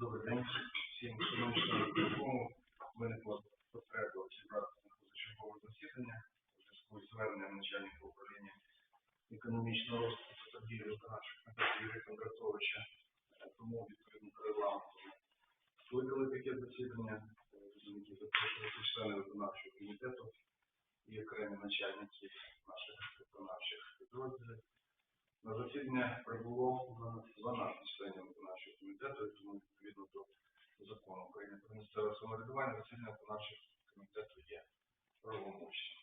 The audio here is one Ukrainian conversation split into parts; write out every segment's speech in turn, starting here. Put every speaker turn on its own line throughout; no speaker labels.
Добрий день всім шановні члени виконкому. Виникла потреба зібратися на позачергове засідання у зв'язку з зверненням начальника управління економічного розвитку та торгівлі Юрія Кондратовича. Тому відповідно до регламенту ми скликали таке засідання. Розумієте, члени виконавчого комітету і окремі начальники наших виконавчих підрозділів. На засідання прибуло у 12 членів виконавчого комітету, тому відповідно до закону України про місцеве самоврядування засідання виконавчого комітету є правомочним.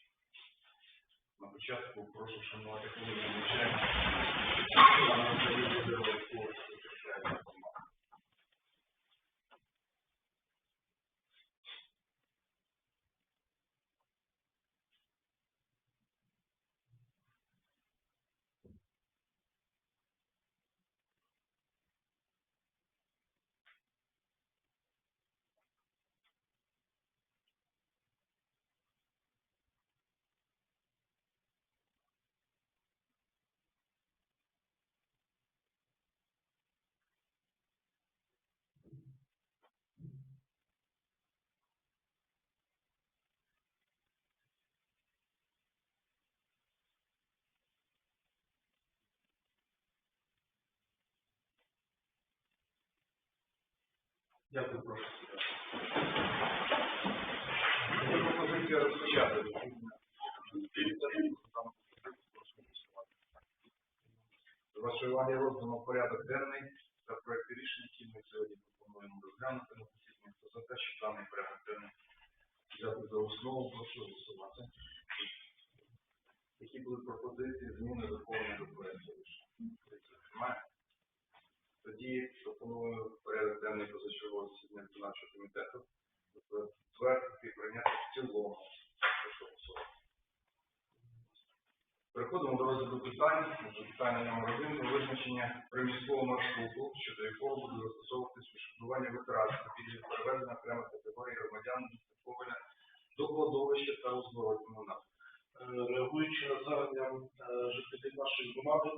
На початку прошу шанувати хвилину навчання. Дякую, прошу. Є пропозиція розпочати засідання. Там. До вашої уваги роздано порядок денний та проекти рішень, які ми сьогодні пропонуємо розглянути на засіданні. Хто за те, що даний порядок денний взяти за основу, прошу голосувати. Які були пропозиції зміни доповнення до проекту рішення? Немає? Тоді пропоную порядок денний позачергового засідання виконавчого комітету затвердити і прийняти в цілому. Переходимо до розгляду питань. Питання номер один про визначення приміського маршруту, щодо якого буде застосовуватись відшкодування витрат та пільги перевезення окремих категорій громадян міста Коваля до кладовища та узгодженого напрямку.
Е, реагуючи на звернення е, жителів нашої громади,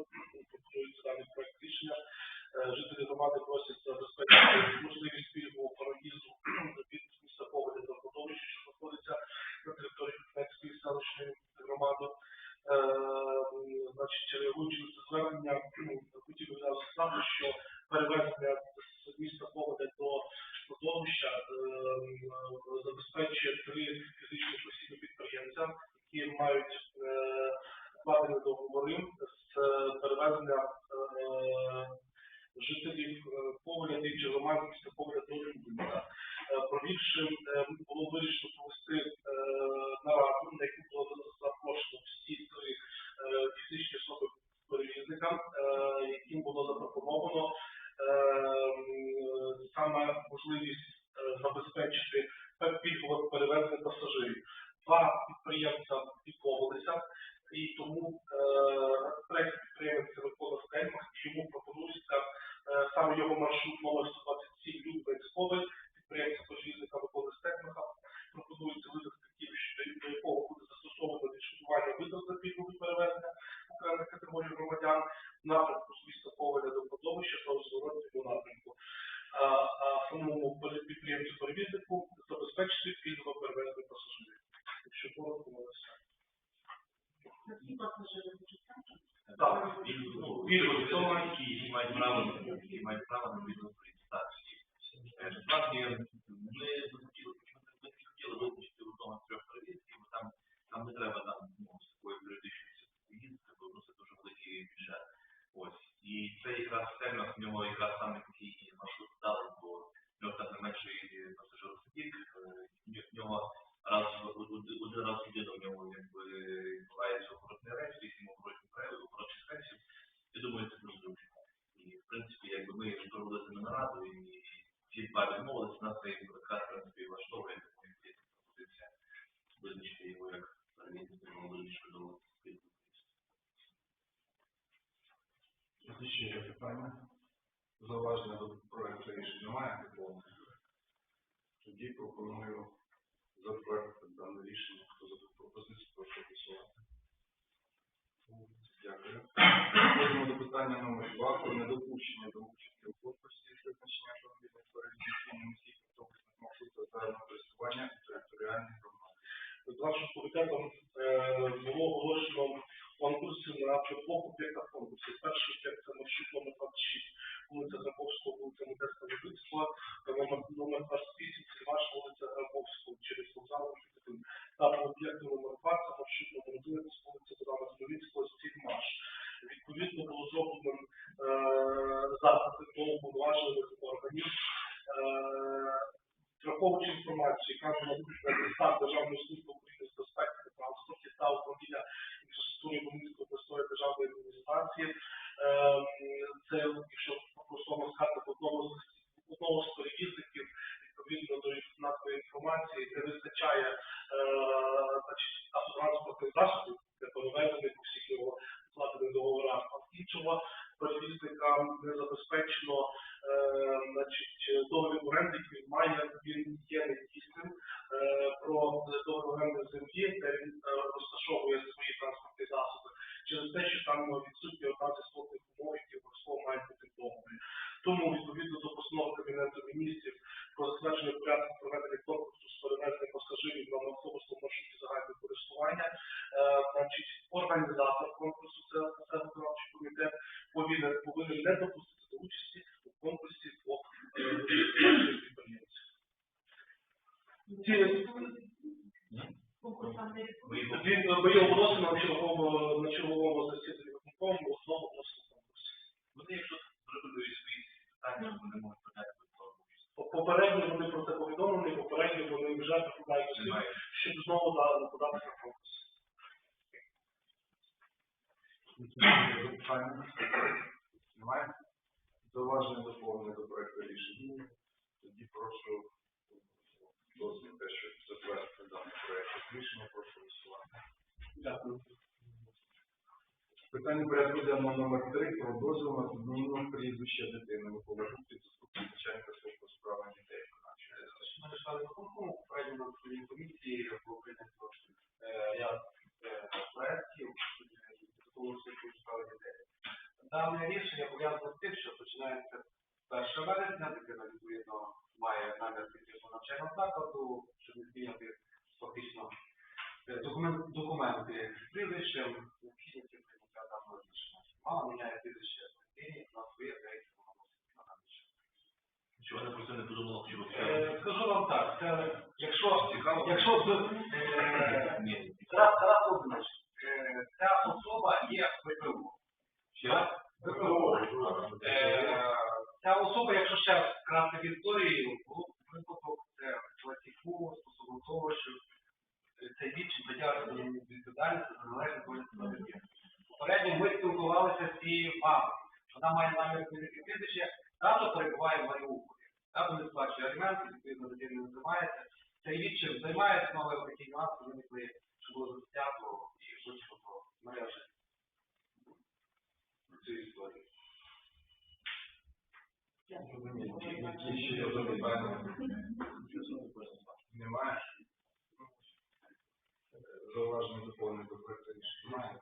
пропонується даний проект рішення. Е, Жителі громади просять забезпечити можливість пільгового проїзду від міста Коваля до кладовища, що знаходиться на території Купецької селищної громади. Е, Значить, реагуючи на це звернення, хотів би сказати, що перевезення з міста Коваля до кладовища е, забезпечує три фізичні постійні підприємця, які мають укладені договори з перевезення перевізникам, е, яким було запропоновано е, саме можливість е, забезпечити пільгове перевезення пасажирів. Два підприємця відмовилися, і тому третій підприємець Микола Стельмах, і йому пропонується саме його маршрут номер 127 Любецьковий, підприємця перевізника Миколи Стельмаха. Пропонується видати такий, що до якого буде застосовано відшкодування витрат за пільгові перевезення окремих категорій громадян в напрямку з міста Коваля до Подовища та у зворотному напрямку. А, а самому пере- підприємцю перевізнику забезпечити пільгове перевезення пасажирів. Якщо коротко, можна все.
Всі пасажири зачитати?
Так,
Хто
особи.
має-
які мають право які мають право на вільну презентацію. Насправді ми захотіли ми хотіли визначити з трьох перевірки, бо там, там не треба там ну, з такою юридичною поїздки, бо це дуже великий бюджет. Ось. І це якраз термін, в нього якраз саме такий маршрут дали, бо в нього там найменший пасажиростатік, в нього раз в- один один раз в годину в нього якби відбувається охоронний рейс, вісім охоронних рейсів, охоронних рейсів. Я думаю, це дуже зручно. І, в принципі, якби ми провели з ними нараду, і ці два відмовилися, нас це якраз, в принципі, влаштовує, тому є пропозиція визначити його як перевізник, його визначити до
Ще є питання. Зауваження до проекту рішення немає такого. Тоді пропоную затвердити дане рішення. Хто за пропозицію, прошу голосувати. Дякую. Переходимо до питання номер два про недопущення до участі у конкурсі з визначення переміщенням усіх
автобусних маршрутів загального користування і територіальних громад. Виконавчим комітетом було оголошено конкурси на двох об'єктах конкурсів. Перший об'єкт це Мовчук номер 26, вулиця Заковського, вулиця Модерська Любицтва, номер 28, Сільмаш, вулиця Заковського, через вокзал, та об'єкт номер 2 це це, якщо по-простому сказати, в одного з перевізників, відповідно до назвої інформації, не вистачає е, значить, автотранспортних засобів для перевезення по всіх його складених договорах, а в іншого перевізника не забезпечено е, договір оренди, який має, він є недійсним. Е, про договір оренди землі, де він розташовує свої транспортні засоби, через те, що там одна з істотних умов, які обов'язково мають бути в договорі. Тому, відповідно до постанови Кабінету міністрів про затвердження порядку проведення конкурсу з перевезення пасажирів на автобусному маршруті загального користування, е, значить, організатор конкурсу, це це виконавчий комітет, повинен, повинен не допустити до участі у конкурсі двох е, наших підприємців. Ці
Конкурсам не
Ми його
він е, ми його вносимо на черговому на черговому засіданні виконкому основу вносимо конкурс.
Вони, якщо зробили свої питання, вони можуть подати до того.
По- Попередньо вони про це повідомлені, попередньо вони вже прикладають усіх,
Немає.
щоб знову на.
Запитання? Немає? Зауваження доповнення до проекту рішення. Тоді прошу дозвіл те, що затвердити даний проект рішення, прошу голосувати.
Дякую.
Питання порядку денного номер 3 про дозвіл на зміну прізвища дитини Микола Гуптів, заступник начальника служби справами дітей.
Шановні члени виконкому, попередньо на комісії було прийнято е, ряд е, проєктів, підготовлених службою справи дітей. Дане рішення пов'язано з тим, що починається 1 вересня, дитина відповідно має намір піти до навчального закладу, щоб не зміняти фактично е, документ, документи з прізвищем, необхідності прийняття даного рішення. Мама міняє прізвище дитині на своє деякі вона носить на даний час.
Чого вона просто не подумала, що
Е, Скажу вам так, це якщо
Цікаво.
якщо б Тарас Володимирович, е, ця особа є ВПО.
Ще раз?
ВПО. Ця особа, якщо ще вкратце в історії, було б випадок це класіку стосовно того, що цей відчин притягнення відповідальності за належне доля дитини. Попередньо ми спілкувалися з цією мамою. Змінити прізвище, тато перебуває в Маріуполі. Там не сплачує аліменти, відповідно дитина не займається. Цей відчим займається, але такі нюанси виникли, що було затято і вичерпно мережі.
Цю історію. Розумію. Які ще є запитання? Немає? Е, Зауваження доповнення до проекту рішення немає?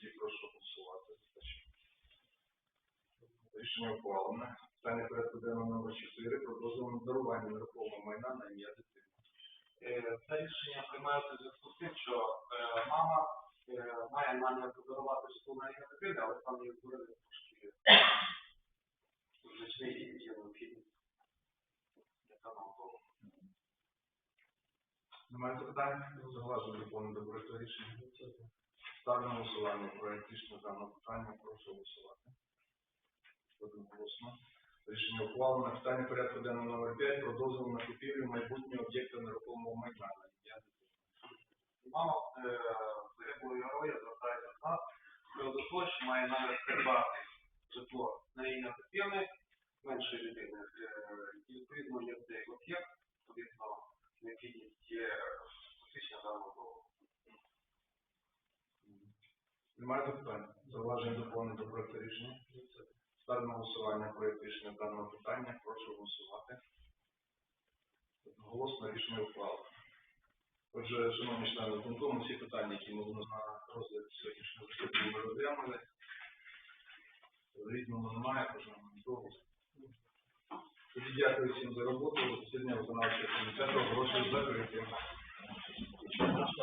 Тоді прошу голосувати. Рішення ухвалене. Питання порядку денного номер 4 про дозвіл дарування нерухомого майна на ім'я дитини.
Е, Це рішення приймається в зв'язку з тим, що е, мама е, має намір подарувати житло на ім'я дитини, але там є створили трошки значний є необхідність для того.
Немає запитань? Зауваження доповнення до проекту рішення. Ставлю голосування проект рішення даного питання. Прошу голосувати. Одноголосно. Рішення ухвалено. Питання порядку денного номер 5 про дозвіл на купівлю майбутнього об'єкта нерухомого майна.
Мама е, загиблої героя звертається до нас приводу того, що має намір придбати житло на ім'я дитини, меншої дитини. Е, І відповідно є цей об'єкт, відповідно необхідність є фактично даного договору.
Немає запитань? Зауваження доповнення до проекту рішення. Ставлю на голосування проект рішення даного питання. Прошу голосувати. Одноголосно рішення ухвалено. Отже, шановні члени виконкому, всі питання, які ми на розгляд сьогоднішнього засідання, ми розглянули. В немає, бажаємо довго. Тоді дякую всім за роботу. Засідання виконавчого комітету. Прошу закрити.